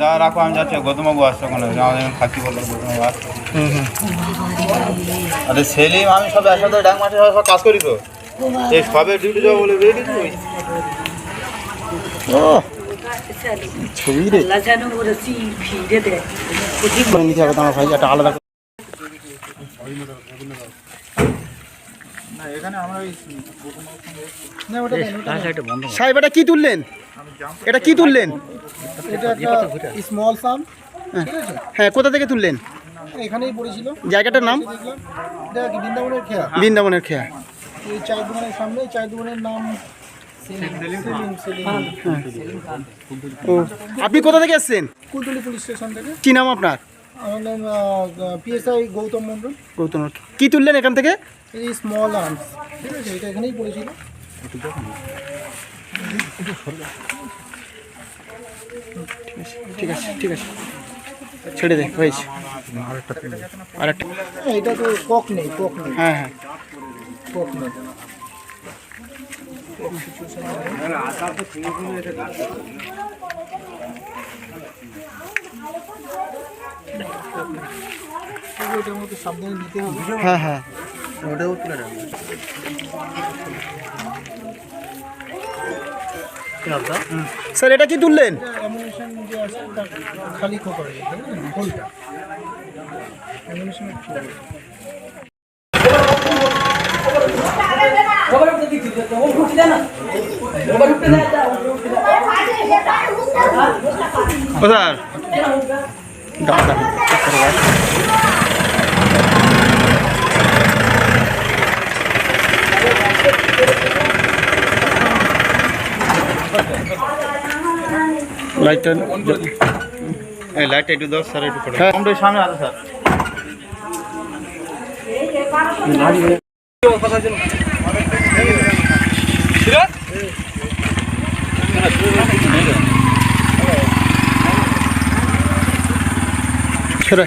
যা রাখো আমি যাচ্ছি। গৌতমবাবু আসছে ওখানে। আমাদের থাকি বলল গৌতমবাবু আসছে। আরে সেলিম আমি সব একসাথে ডাক মাঠে সব কাজ করি তো। এই সবে ডিউটি যাব বলে রেডি তুই ও ছবি রে। নিতে হবে তোমার ভাই একটা আলাদা। না এখানে আমরা ওই সাহেব এটা কি তুললেন? এটা কি তুললেন? এটা একটা স্মল সাম হ্যাঁ। কোথা থেকে তুললেন? এখানেই পড়েছিল। জায়গাটার নাম? এটা বৃন্দাবনের খেয়া? বৃন্দাবনের খেয়া। এই চায়ের দোকানের সামনে চায়ের দোকানের নাম সেলিম ও আপনি কোথা থেকে এসেছেন? কুলতলি পুলিশ স্টেশন থেকে। কি নাম আপনার? আমার নাম পিএসআই গৌতম মণ্ডল। গৌতম কি তুললেন এখান থেকে? এই স্মল আর্মস ঠিক আছে এটা এখানেই পড়েছিল। ঠিক আছে ঠিক আছে। ছেড়ে দে হয়েছে। আর একটা হ্যাঁ, এটা তো কক নেই কক নেই। হ্যাঁ হ্যাঁ। কক নেই। এটার হ্যাঁ হ্যাঁ। স্যার এটা কি তুললেন? অ্যামিনেশন যে আছে ওটা খালি খোপা হয়ে গেছে হোলটা অ্যামিনেশনের ও স্যার দাদা লাইটটা এই লাইটটা একটু দাও স্যার একটু করে হ্যাঁ। কমটা সামনে আছে স্যার ছেড়ে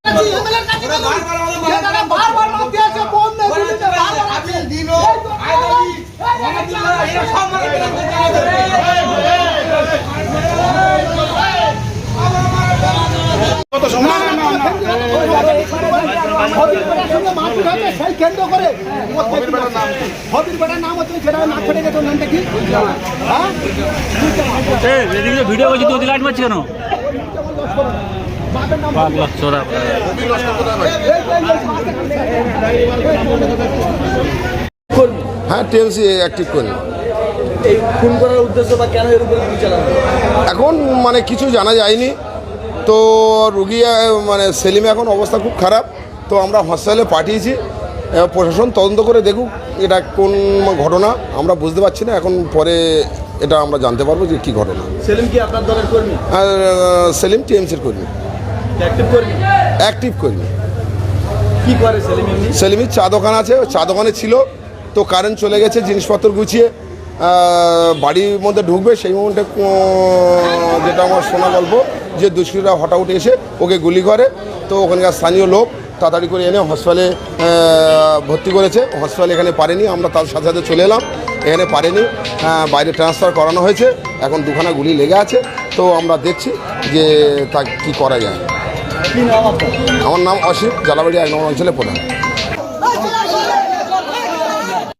সেই কেন্দ্র করে হবির বেটার নাম হচ্ছে সেটা না ছেড়ে গেছে নামটা কি হ্যাঁ এদিকে ভিডিও করছি তুই লাইট মারছি কেন হ্যাঁ টিএমসি অ্যাক্টিভ করি এই খুন করার উদ্দেশ্য বা কেন এর উপরে এখন মানে কিছু জানা যায়নি তো রুগী মানে সেলিমে এখন অবস্থা খুব খারাপ তো আমরা হসপিটালে পাঠিয়েছি। প্রশাসন তদন্ত করে দেখুক এটা কোন ঘটনা। আমরা বুঝতে পারছি না এখন পরে এটা আমরা জানতে পারব যে কী ঘটনা। সেলিম কি আপনার দলের কর্মী? আর সেলিম টিএমসির কর্মী। অ্যাক্টিভ কর্মী? কি করে সেলিম সেলিমির চা দোকান আছে চা দোকানে ছিল তো কারেন্ট চলে গেছে জিনিসপত্র গুছিয়ে বাড়ির মধ্যে ঢুকবে সেই মুহূর্তে যেটা আমার শোনা গল্প যে দুষ্কৃতীরা হঠাৎ এসে ওকে গুলি করে তো ওখানকার স্থানীয় লোক তাড়াতাড়ি করে এনে হসপিটালে ভর্তি করেছে। হসপিটাল এখানে পারেনি আমরা তার সাথে সাথে চলে এলাম। এখানে পারেনি বাইরে ট্রান্সফার করানো হয়েছে। এখন দুখানা গুলি লেগে আছে। তো আমরা দেখছি যে তা কী করা যায়। আমার নাম অসিত জালাবাড়ি এক নম্বর অঞ্চলে প্রধান।